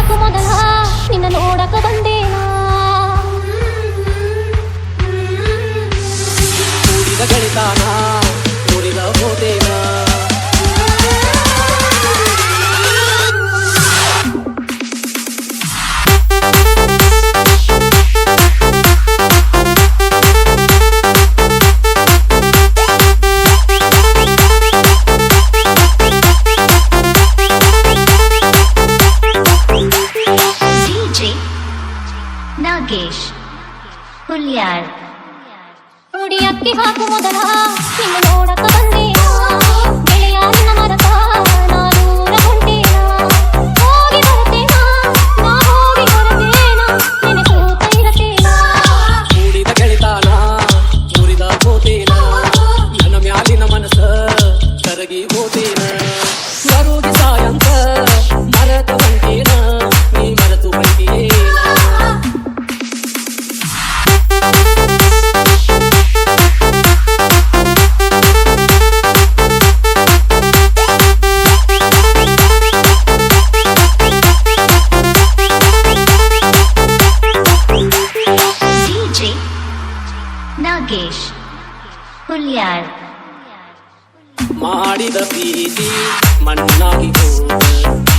ಹಾಕು ಮೊದಲ ನಿನ್ನ ನೋಡಕ ಬಂದೇನಾ ಕೂಡಿದ ಗೆಳಿತಾನ ಸುಳ್ಯಾಳ್ ನೋಡಿ ಅಕ್ಕಿ ಹಾಕು ಮೊದಲ ಇನ್ನು ನೋಡಕ ಬಂದೆ ಗೆಳೆಯಾರಿನ ಹೋಗಿ ಹೋಗಿ ಹುಲ್ಯಾಳ್ ಮಾಡಿದ ಬೀದಿ ಮಣ್ಣಾಗಿ ಹೋದ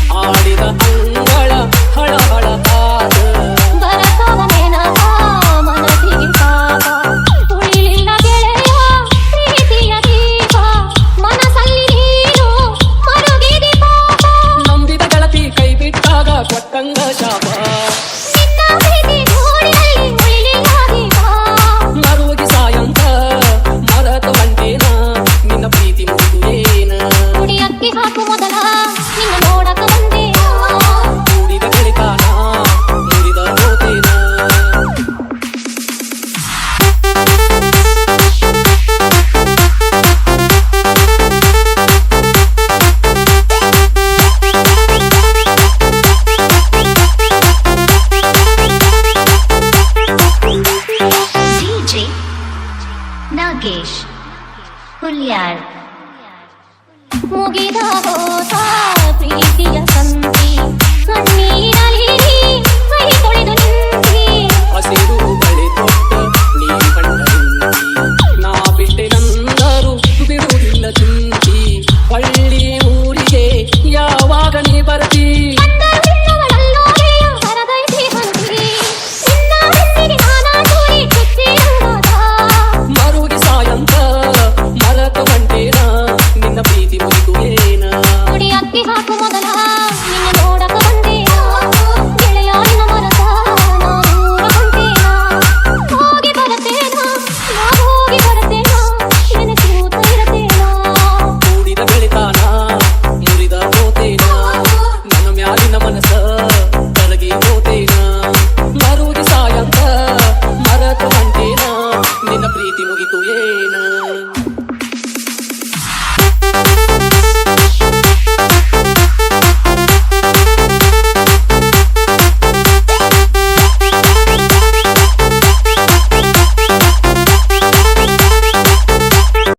훌리알 목이 더워서